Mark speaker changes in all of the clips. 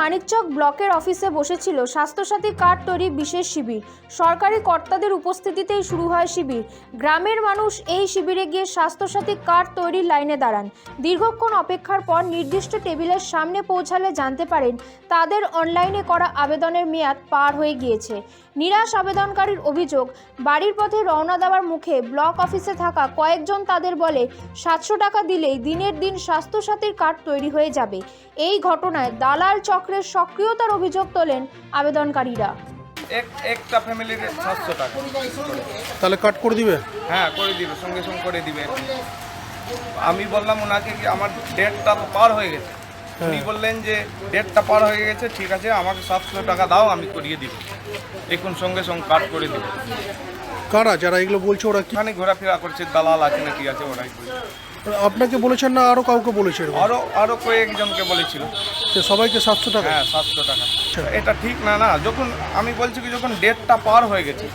Speaker 1: মানিকচক ব্লকের অফিসে বসেছিল স্বাস্থ্যসাথী কার্ড তৈরি বিশেষ শিবির। সরকারি কর্তাদের উপস্থিতিতেই শুরু হয় শিবির। গ্রামের মানুষ এই শিবিরে গিয়ে স্বাস্থ্যসাথী কার্ড তৈরির লাইনে দাঁড়ান। দীর্ঘক্ষণ অপেক্ষার পর নির্দিষ্ট টেবিলের সামনে পৌঁছালে জানতে পারেন, তাদের অনলাইনে করা আবেদনের মেয়াদ পার হয়ে গিয়েছে। নিরাশ আবেদনকারীর অভিযোগ, বাড়ির পথে রওনা দেওয়ার মুখে ব্লক অফিসে থাকা কয়েকজন তাদের বলে, সাতশো টাকা দিলেই দিনের দিন স্বাস্থ্যসাথীর কার্ড তৈরি হয়ে যাবে। এই ঘটনায় দালাল চক্রের সক্রিয়তার অভিযোগ তোলেন আবেদনকারীরা।
Speaker 2: এক একটা ফ্যামিলির সাতশো টাকা।
Speaker 3: তাহলে কাট করে দিবে?
Speaker 2: হ্যাঁ করে দিবে সঙ্গে সঙ্গে করে দিবে। আমি বললাম ওনাকে কি আমার ডেটটা তো পার হয়ে গেছে। উনি বললেন যে ডেটটা পার হয়ে গেছে ঠিক আছে আমাকে সাতশো টাকা দাও আমি করিয়ে দিব। এখন সঙ্গে সঙ্গে কাট করে দিব।
Speaker 3: কারা যারা এগুলো বলছে ওরা কি
Speaker 2: এখানে ঘোরাফেরা করছে দালাল আছে না কি আছে ওরাই।
Speaker 3: আপনাকে বলেছেন না আরও কাউকে বলেছে এরকম?
Speaker 2: আরও আরও কয়েকজনকে বলেছিল।
Speaker 3: যে সবাইকে সাতশো টাকা?
Speaker 2: হ্যাঁ সাতশো টাকা। এটা ঠিক না না যখন আমি বলছি কি যখন ডেটটা পার হয়ে গেছে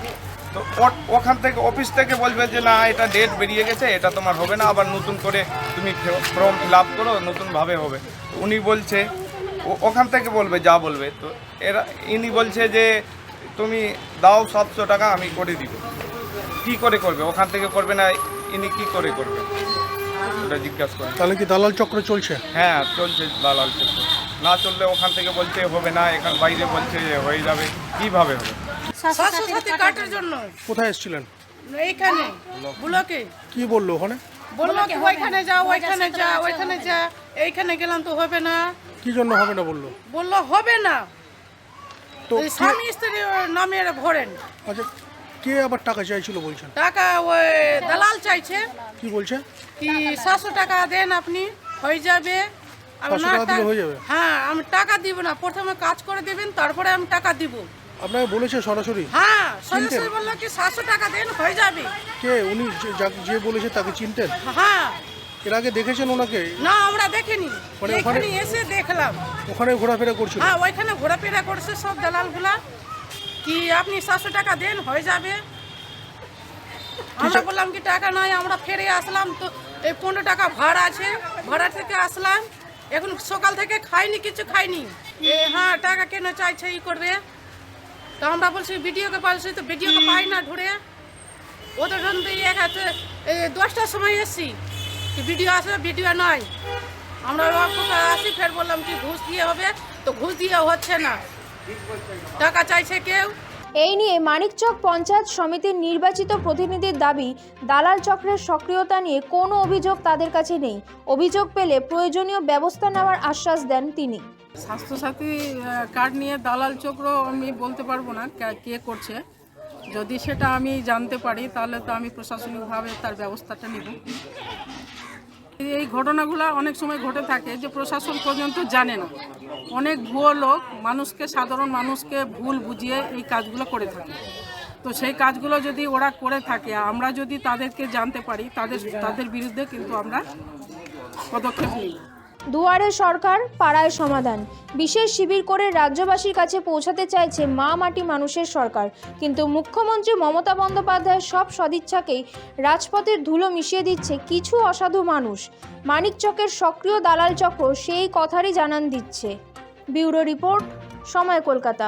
Speaker 2: তো ও- ওখান থেকে অফিস থেকে বলবে যে না এটা ডেট বেরিয়ে গেছে এটা তোমার হবে না আবার নতুন করে তুমি ফর্ম ফিল আপ করো নতুনভাবে হবে। তো উনি বলছে ও- ওখান থেকে বলবে যা বলবে। তো এরা ইনি বলছে যে তুমি দাও সাতশো টাকা আমি করে দিব। কি করে করবে? ওখান থেকে করবে না ইনি কি করে করবে? ওটা জিজ্ঞাসা করেন।
Speaker 3: তাহলে কি দালাল চক্র চলছে?
Speaker 2: হ্যাঁ চলছে দালাল চক্র। না চললে ওখান থেকে বলছে হবে না এখান বাইরে বলছে যে হয়ে যাবে। কীভাবে হবে?
Speaker 4: স্বাস্থ্যসাথী কার্ডের জন্য।
Speaker 3: কোথায় এসেছিলেন?
Speaker 4: এইখানে ব্লকে।
Speaker 3: কি বলল ওখানে?
Speaker 4: বলল কি ওইখানে যা ওইখানে যা ওইখানে যা এইখানে গেলাম তো হবে না।
Speaker 3: কি জন্য হবে না বলল?
Speaker 4: বলল হবে না।
Speaker 3: তো
Speaker 4: স্বামী স্ত্রী নামে ভরেন।
Speaker 3: আচ্ছা কে আবার টাকা চাইছিল বলছেন?
Speaker 4: টাকা ওই দালাল চাইছে।
Speaker 3: কি বলছে?
Speaker 4: কি সাতশো টাকা দেন আপনি হয়ে যাবে। আমি
Speaker 3: 500
Speaker 4: না
Speaker 3: টাকা দিলে
Speaker 4: টা-
Speaker 3: হয়ে যাবে?
Speaker 4: হ্যাঁ আমি টাকা দিব না। প্রথমে কাজ করে দিবেন তারপরে আমি টাকা দিব।
Speaker 3: আপনাকে বলেছে সরাসরি?
Speaker 4: হ্যাঁ সরাসরি বলল কি সাতশো টাকা দেন হয়ে যাবে।
Speaker 3: কে? উনি যে- যাকে- যে বলেছে তাকে চিনতেন?
Speaker 4: হ্যাঁ।
Speaker 3: এর আগে দেখেছেন ওনাকে?
Speaker 4: না আমরা দেখিনি।
Speaker 3: মানে ওখানে-
Speaker 4: এখানে এসে দেখলাম।
Speaker 3: ওখানে ঘোরাফেরা করছিল?
Speaker 4: হ্যাঁ ওইখানে ঘোরাফেরা করছে সব দালালগুলা। কি আপনি সাতশো টাকা দেন? হয়ে যাবে। আমরা বললাম কি টাকা নাই আমরা ফেরে আসলাম তো এই পনেরো টাকা ভাড়া আছে ভাড়া থেকে আসলাম। এখন সকাল থেকে খাইনি কিছু খাইনি। হ্যাঁ টাকা কেন চাইছে ই করবে? তো আমরা বলছি ভিডিওকে পাইছি তো ভিডিওকে পাই না ধরে। ওদের জন্য এক হাতে এই দশটার সময় এসছি। কি ভিডিও আসবে ভিডিও নয়। আমরা আসি ফের বললাম কি ঘুষ দিয়ে হবে। তো ঘুষ দিয়ে হচ্ছে না। টাকা চাইছে কেউ?
Speaker 1: এই নিয়ে মানিকচক পঞ্চায়েত সমিতির নির্বাচিত প্রতিনিধির দাবি দালাল চক্রের সক্রিয়তা নিয়ে কোনো অভিযোগ তাদের কাছে নেই। অভিযোগ পেলে প্রয়োজনীয় ব্যবস্থা নেওয়ার আশ্বাস দেন তিনি।
Speaker 5: স্বাস্থ্যসাথী কার্ড নিয়ে দালাল চক্র আমি বলতে পারব না কে- কে করছে। যদি সেটা আমি জানতে পারি তাহলে তো আমি প্রশাসনিকভাবে তার ব্যবস্থাটা নেব। এই ঘটনাগুলো অনেক সময় ঘটে থাকে যে প্রশাসন পর্যন্ত জানে না। অনেক ভুয়ো লোক মানুষকে, সাধারণ মানুষকে ভুল বুঝিয়ে এই কাজগুলো করে থাকে। তো সেই কাজগুলো যদি ওরা করে থাকে, আমরা যদি তাদেরকে জানতে পারি, তাদের তাদের বিরুদ্ধে কিন্তু আমরা পদক্ষেপ নিই।
Speaker 1: দুয়ারে সরকার, পাড়ায় সমাধান। বিশেষ শিবির করে রাজ্যবাসীর কাছে পৌঁছাতে চাইছে মা মাটি মানুষের সরকার। কিন্তু মুখ্যমন্ত্রী মমতা বন্দ্যোপাধ্যায় সব সদিচ্ছাকেই রাজপথের ধুলো মিশিয়ে দিচ্ছে কিছু অসাধু মানুষ। মানিকচকের সক্রিয় দালাল চক্র সেই কথারই জানান দিচ্ছে। ব্যুরো রিপোর্ট, সময় কলকাতা।